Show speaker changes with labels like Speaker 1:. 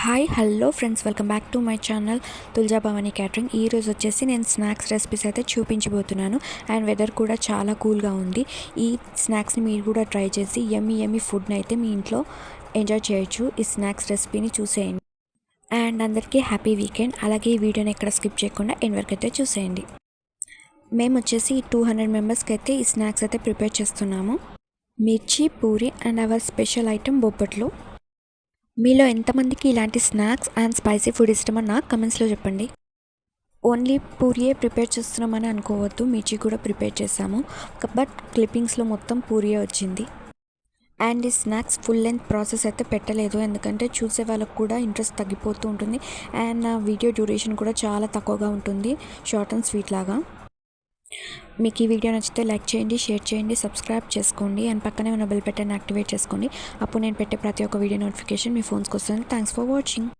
Speaker 1: Hi hello friends welcome back to my channel Tulja Bhavani catering ఈరోజు వచ్చేసి నేను snacks recipes అయితే చూపించబోతున్నాను. అండ్ వెదర్ కూడా చాలా కూల్గా ఉంది. ఈ స్నాక్స్ని మీరు కూడా ట్రై చేసి ఎమ్మి ఎమ్మి ఫుడ్ని అయితే మీ ఇంట్లో ఎంజాయ్ చేయొచ్చు. ఈ స్నాక్స్ రెసిపీని చూసేయండి. అండ్ అందరికీ హ్యాపీ వీకెండ్ అలాగే ఈ వీడియోని ఎక్కడ స్కిప్ చేయకుండా ఎండ్ వరకు అయితే చూసేయండి. మేము వచ్చేసి టూ హండ్రెడ్ మెంబర్స్కి అయితే ఈ స్నాక్స్ అయితే ప్రిపేర్ చేస్తున్నాము. Mirchi puri and our special item bobbatlu. మీలో ఎంతమందికి ఇలాంటి స్నాక్స్ అండ్ స్పైసీ ఫుడ్ ఇష్టమో నాకు కమెంట్స్లో చెప్పండి. ఓన్లీ పూరియే ప్రిపేర్ చేస్తున్నామని అనుకోవద్దు మిర్చి కూడా ప్రిపేర్ చేసాము బట్ క్లిప్పింగ్స్లో మొత్తం పూరియే వచ్చింది. అండ్ ఈ స్నాక్స్ ఫుల్ లెంత్ ప్రాసెస్ అయితే పెట్టలేదు. ఎందుకంటే చూసే వాళ్ళకు కూడా ఇంట్రెస్ట్ తగ్గిపోతూ ఉంటుంది. అండ్ నా వీడియో డ్యూరేషన్ కూడా చాలా తక్కువగా ఉంటుంది. షార్ట్ అండ్ స్వీట్ లాగా. మీకు ఈ వీడియో నచ్చితే లైక్ చేయండి షేర్ చేయండి సబ్స్క్రైబ్ చేసుకోండి. అండ్ పక్కనే ఉన్న బెల్ బటన్ యాక్టివేట్ చేసుకోండి. అప్పుడు నేను పెట్టే ప్రతి ఒక్క వీడియో నోటిఫికేషన్ మీ ఫోన్స్కి వస్తుంది. Thanks for watching.